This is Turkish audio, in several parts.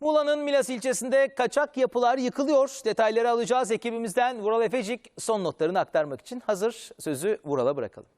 Muğla'nın Milas ilçesinde kaçak yapılar yıkılıyor. Detayları alacağız ekibimizden. Vural Efecik son notlarını aktarmak için hazır. Sözü Vural'a bırakalım.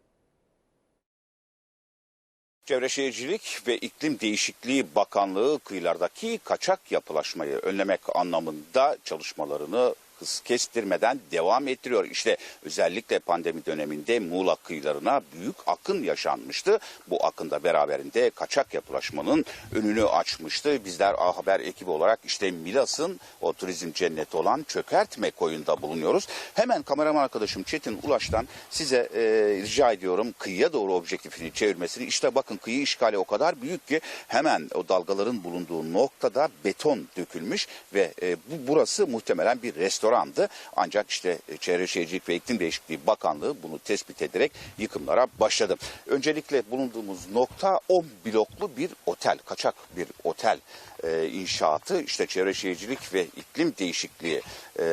Çevre Şehircilik ve İklim Değişikliği Bakanlığı kıyılardaki kaçak yapılaşmayı önlemek anlamında çalışmalarını hız kestirmeden devam ettiriyor. İşte özellikle pandemi döneminde Muğla kıyılarına büyük akın yaşanmıştı. Bu akında beraberinde kaçak yapılaşmanın önünü açmıştı. Bizler A Haber ekibi olarak işte Milas'ın o turizm cenneti olan Çökertme koyunda bulunuyoruz. Hemen kameraman arkadaşım Çetin Ulaş'tan size e, rica ediyorum kıyıya doğru objektifini çevirmesini. İşte bakın kıyı işgali o kadar büyük ki hemen o dalgaların bulunduğu noktada beton dökülmüş ve e, bu burası muhtemelen bir restorandı. Ancak işte e, Çevre Şehircilik ve İklim Değişikliği Bakanlığı bunu tespit ederek yıkımlara başladı. Öncelikle bulunduğumuz nokta 10 bloklu bir otel, kaçak bir otel e, inşaatı. İşte Çevre Şehircilik ve İklim Değişikliği e,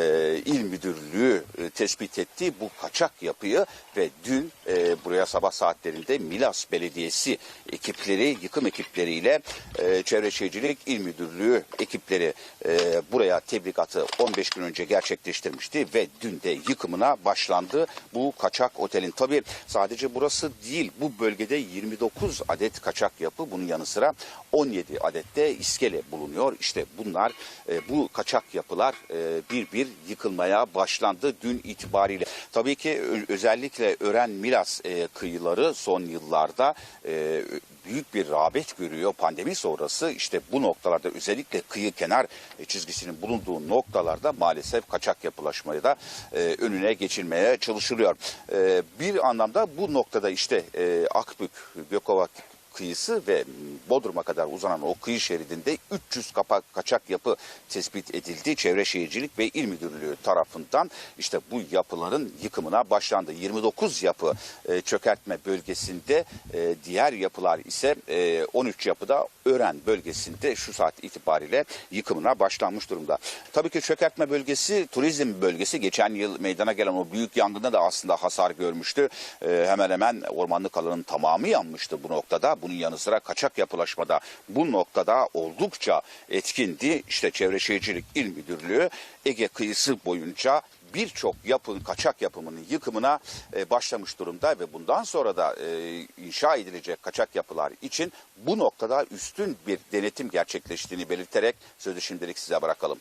İl Müdürlüğü e, tespit ettiği bu kaçak yapıyı ve dün e, buraya sabah saatlerinde Milas Belediyesi ekipleri, yıkım ekipleriyle e, Çevre Şehircilik İl Müdürlüğü ekipleri e, buraya tebligatı 15 gün önce gerçekleştirmişti ve dün de yıkımına başlandı bu kaçak otelin. Tabii sadece burası değil bu bölgede 29 adet kaçak yapı bunun yanı sıra 17 adette iskele bulunuyor. İşte bunlar e, bu kaçak yapılar e, bir bir yıkılmaya başlandı dün itibariyle. Tabii ki özellikle Ören Milas e, kıyıları son yıllarda e, büyük bir rağbet görüyor pandemi sonrası işte bu noktalarda özellikle kıyı kenar e, çizgisinin bulunduğu noktalarda maalesef kaçak yapılaşmayı da e, önüne geçilmeye çalışılıyor. E, bir anlamda bu noktada işte e, Akbük, Gökova kıyısı ve Bodrum'a kadar uzanan o kıyı şeridinde 300 kapak kaçak yapı tespit edildi. Çevre Şehircilik ve İl Müdürlüğü tarafından işte bu yapıların yıkımına başlandı. 29 yapı e, çökertme bölgesinde e, diğer yapılar ise e, 13 yapıda Ören bölgesinde şu saat itibariyle yıkımına başlanmış durumda. Tabii ki çökertme bölgesi turizm bölgesi. Geçen yıl meydana gelen o büyük yangında da aslında hasar görmüştü. E, hemen hemen ormanlık alanın tamamı yanmıştı bu noktada. Bunun yanı sıra kaçak yapılaşmada bu noktada oldukça etkindi. İşte Çevre Şehircilik İl Müdürlüğü Ege kıyısı boyunca birçok yapı, kaçak yapımının yıkımına e, başlamış durumda ve bundan sonra da e, inşa edilecek kaçak yapılar için bu noktada üstün bir denetim gerçekleştiğini belirterek sözü şimdilik size bırakalım.